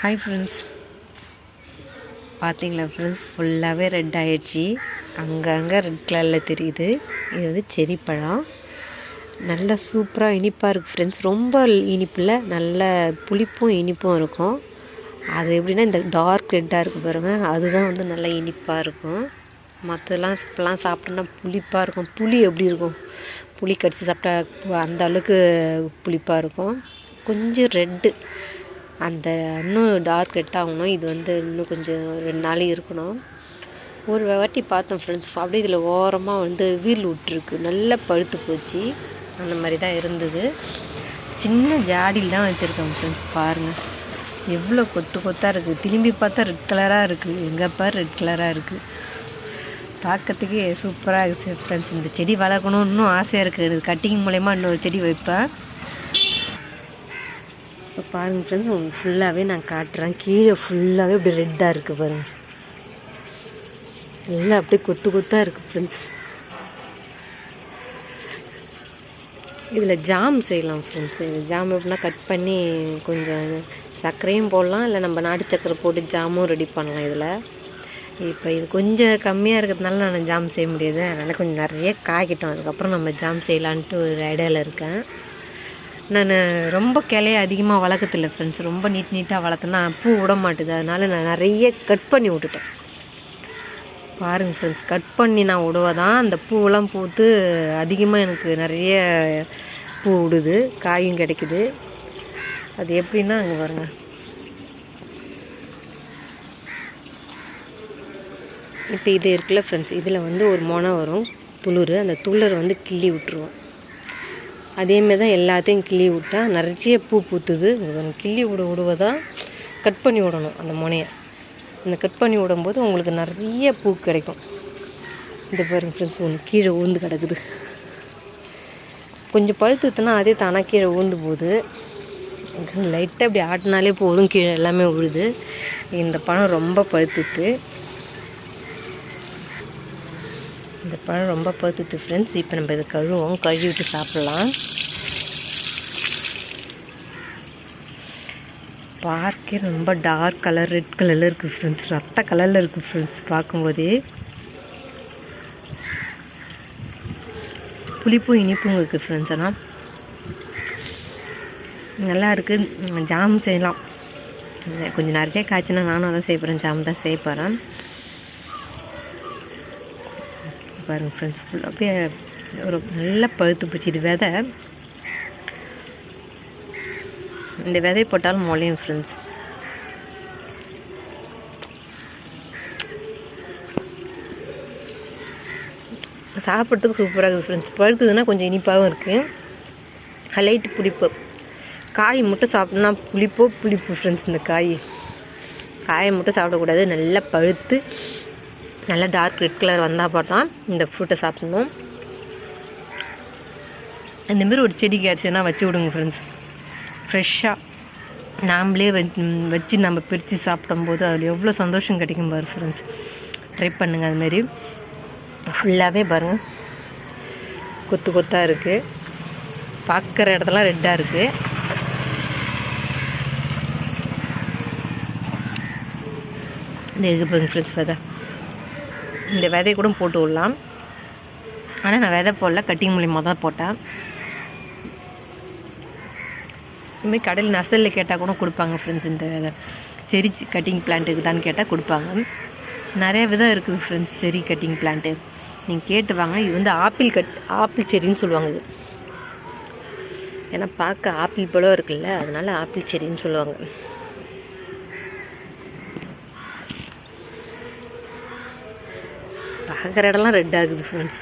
Hi friends பார்த்தீங்களா friends ஃபுல்லாகவே red ஆகிடுச்சி அங்கங்கே ரெட் கலரில் தெரியுது. இது வந்து செரி பழம். நல்லா சூப்பராக இனிப்பாக இருக்குது ஃப்ரெண்ட்ஸ் ரொம்ப இனிப்பில் நல்ல புளிப்பும் இனிப்பும் இருக்கும். அது எப்படின்னா இந்த டார்க் ரெட்டாக இருக்குது பாருங்கள் அதுதான் வந்து நல்லா இனிப்பாக இருக்கும். மற்றதெல்லாம் இப்போலாம் சாப்பிட்டோன்னா புளிப்பாக இருக்கும். புளி எப்படி இருக்கும்? புளி கடிச்சு சாப்பிட்டா அந்த அளவுக்கு புளிப்பாக இருக்கும். கொஞ்சம் ரெட்டு அந்த இன்னும் டார்க் ரெட் ஆகணும். இது வந்து இன்னும் கொஞ்சம் ரெண்டு நாள் இருக்கணும். ஒரு வாட்டி பார்த்தோம் ஃப்ரெண்ட்ஸ் அப்படியே இதில் ஓரமாக வந்து வீல் விட்ருக்கு நல்லா பழுத்து போச்சு. அந்த மாதிரி தான் இருந்தது. சின்ன ஜாடியில் தான் வச்சுருக்கோம் ஃப்ரெண்ட்ஸ் பாருங்கள் எவ்வளோ கொத்து கொத்தாக இருக்குது திரும்பி பார்த்தா ரெட் கலராக இருக்குது எங்கே பாரு ரெட் கலராக இருக்குது பார்க்கறதுக்கே சூப்பராக இருக்குது ஃப்ரெண்ட்ஸ் இந்த செடி வளர்க்கணும் இன்னும் ஆசையாக இருக்குது கட்டிங் மூலயமா இன்னொரு செடி வைப்பேன். இப்போ பாருங்கள் ஃப்ரெண்ட்ஸ் உங்களுக்கு ஃபுல்லாகவே நான் காட்டுறேன். கீழே ஃபுல்லாகவே இப்படி ரெட்டாக இருக்குது பாருங்கள் எல்லாம் அப்படியே கொத்து கொத்தாக இருக்குது ஃப்ரெண்ட்ஸ் இதில் ஜாம் செய்யலாம் ஃப்ரெண்ட்ஸ் இது ஜாம் எப்படின்னா கட் பண்ணி கொஞ்சம் சர்க்கரையும் போடலாம். இல்லை நம்ம நாட்டு சர்க்கரை போட்டு ஜாமும் ரெடி பண்ணலாம் இதில். இப்போ இது கொஞ்சம் கம்மியாக இருக்கிறதுனால நான் ஜாம் செய்ய முடியாது. அதனால் கொஞ்சம் நிறைய காய்க்கிட்டோம். அதுக்கப்புறம் நம்ம ஜாம் செய்யலான்ட்டு ஒரு ஐடியாவில் இருக்கேன். நான் ரொம்ப கிளைய அதிகமாக வளர்க்கறதில்ல ஃப்ரெண்ட்ஸ் ரொம்ப நீட் நீட்டாக வளர்த்தனா பூ விட மாட்டுது. அதனால் நான் நிறைய கட் பண்ணி விட்டுட்டேன். பாருங்கள் ஃப்ரெண்ட்ஸ் கட் பண்ணி நான் விடுவதான் அந்த பூவெல்லாம் பூத்து அதிகமாக எனக்கு நிறைய பூ விடுது காயும் கிடைக்குது. அது எப்படின்னா அங்கே பாருங்கள் இப்போ இது இருக்குல்ல ஃப்ரெண்ட்ஸ் இதில் வந்து ஒரு மொனை வரும் துளிர். அந்த துளிர் வந்து கிள்ளி விட்டுருவோம். அதேமாரி தான் எல்லாத்தையும் கிள்ளி விட்டால் நிறைய பூ பூத்துது. கிள்ளி விட விடுவதான் கட் பண்ணி விடணும் அந்த முனையை. அந்த கட் பண்ணி விடும்போது உங்களுக்கு நிறைய பூ கிடைக்கும். இந்த பாருங்க ஃப்ரெண்ட்ஸ் ஒன்று கீழே ஊந்து கிடக்குது. கொஞ்சம் பழுத்துத்துனா அதே தானாக கீழே ஊந்து போகுது. லைட்டாக அப்படி ஆட்டினாலே போதும். கீழே எல்லாமே விழுது இந்த பழம் ரொம்ப பழுத்துட்டு இந்த பழம் ரொம்ப பழுத்துட்டு ஃப்ரெண்ட்ஸ் இப்போ நம்ம இதை கழுவோம். கழுவிட்டு சாப்பிட்லாம். பார்க்கே ரொம்ப டார்க் கலர் ரெட் கலரில் இருக்குது ஃப்ரெண்ட்ஸ் ரத்த கலரில் இருக்குது ஃப்ரெண்ட்ஸ் பார்க்கும்போதே. புளிப்பும் இனிப்பும் இருக்குது ஃப்ரெண்ட்ஸ் ஆனால் நல்லா இருக்குது ஜாம் செய்யலாம். கொஞ்சம் நிறைய காய்ச்சினா நானும் அதான் செய்ய போகிறேன் ஜாம் தான் செய்ய போகிறேன் பாருங்கள் ஃப்ரெண்ட்ஸ் ஃபுல் அப்படியே ஒரு நல்லா பழுத்து போச்சு. இது விதை. இந்த விதை போட்டாலும் முளையும் ஃப்ரெண்ட்ஸ் சாப்பிட்றதுக்கு சூப்பராக இருக்குது ஃப்ரெண்ட்ஸ் பழுக்குதுன்னா கொஞ்சம் இனிப்பாகவும் இருக்குது லைட்டு புளிப்பு. காய் மட்டும் சாப்பிட்டோம்னா புளிப்போ புளிப்பு ஃப்ரெண்ட்ஸ் இந்த காய். காயை மட்டும் சாப்பிடக்கூடாது. நல்லா பழுத்து நல்லா டார்க் ரெட் கலர் வந்தால் பார்த்தா இந்த ஃப்ரூட்டை சாப்பிடணும். இந்தமாரி ஒரு செடி கிடச்சிதுன்னா வச்சு விடுங்க ஃப்ரெண்ட்ஸ் ஃப்ரெஷ்ஷாக நாம்ளே வச்சு நம்ம பிரித்து சாப்பிடும்போது அதில் எவ்வளோ சந்தோஷம் கிடைக்கும் பாரு ஃப்ரெண்ட்ஸ் ட்ரை பண்ணுங்கள் அதுமாரி ஃபுல்லாகவே பாருங்கள் கொத்து கொத்தாக இருக்குது பார்க்குற இடத்துலாம் ரெட்டாக இருக்குது இது பாருங்க ஃப்ரெண்ட்ஸ் பார்த்தா இந்த விதையை கூட போட்டு விடலாம். ஆனால் நான் விதை போடல கட்டிங் மூலியமாக தான் போட்டேன். இதுமாதிரி கடையில் நசலில் கேட்டால் கூட கொடுப்பாங்க ஃப்ரெண்ட்ஸ் இந்த செரி கட்டிங் பிளான்ட்டுக்கு இருக்குதான்னு கேட்டால் கொடுப்பாங்க. நிறைய விதம் இருக்குது ஃப்ரெண்ட்ஸ் செரி கட்டிங் பிளான்ட்டு நீங்கள் கேட்டு வாங்க. இது வந்து ஆப்பிள் கட் ஆப்பிள் செரின்னு சொல்லுவாங்க இது. ஏன்னா பார்க்க ஆப்பிள் பழம் இருக்குல்ல அதனால் ஆப்பிள் செரின்னு சொல்லுவாங்க. பார்க்குற இடம்லாம் ரெட் ஆகுது ஃப்ரெண்ட்ஸ்